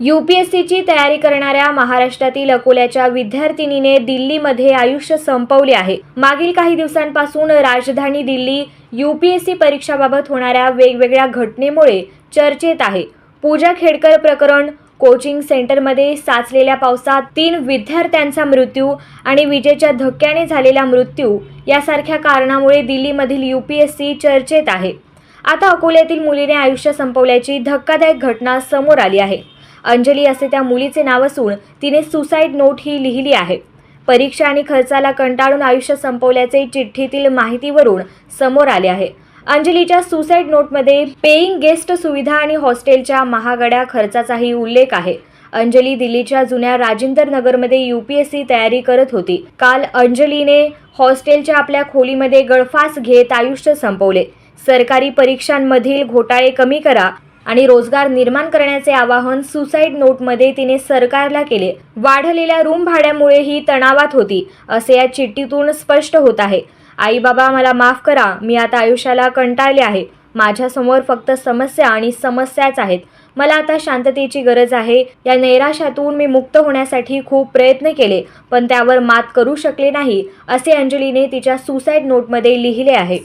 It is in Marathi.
यू पी एस सीची तयारी करणाऱ्या महाराष्ट्रातील अकोल्याच्या विद्यार्थिनीने दिल्लीमध्ये आयुष्य संपवले आहे. मागील काही दिवसांपासून राजधानी दिल्ली यूपीएससी परीक्षाबाबत होणाऱ्या वेगवेगळ्या घटनेमुळे चर्चेत आहे. पूजा खेडकर प्रकरण कोचिंग सेंटरमध्ये साचलेल्या पावसात तीन विद्यार्थ्यांचा मृत्यू आणि विजेच्या धक्क्याने झालेला मृत्यू यासारख्या कारणामुळे दिल्लीमधील यू पी एस सी चर्चेत आहे. आता अकोल्यातील मुलीने आयुष्य संपवल्याची धक्कादायक घटना समोर आली आहे. अंजली असे त्या मुलीचे नाव असून तिने सुसाईड नोट ही लिहिली आहे. परीक्षा आणि खर्चाला कंटाळून आयुष्य संपवल्याचे चिठ्ठीतील माहितीवरून समोर आले आहे. अंजलीच्या सुसाईड नोटमध्ये पेईंग गेस्ट सुविधा आणि हॉस्टेलच्या महागड्या खर्चाचाही उल्लेख आहे. अंजली दिल्लीच्या जुन्या राजेंद्र नगरमध्ये यूपीएससी तयारी करत होती. काल अंजलीने हॉस्टेलच्या आपल्या खोलीमध्ये गळफास घेत आयुष्य संपवले. सरकारी परीक्षांमधील घोटाळे कमी करा आणि रोजगार निर्माण करण्याचे आवाहन सुसाईड नोटमध्ये तिने सरकारला केले. वाढलेल्या रूम भाड्यामुळे ही तणावात होती असे या चिठ्ठीतून स्पष्ट होत आहे. आई बाबा मला माफ करा मी आता आयुष्याला कंटाळले आहे. माझ्यासमोर फक्त समस्या आणि समस्याच आहेत. मला आता शांततेची गरज आहे. या नैराश्यातून मी मुक्त होण्यासाठी खूप प्रयत्न केले पण त्यावर मात करू शकले नाही असे अंजलीने तिच्या सुसाईड नोटमध्ये लिहिले आहे.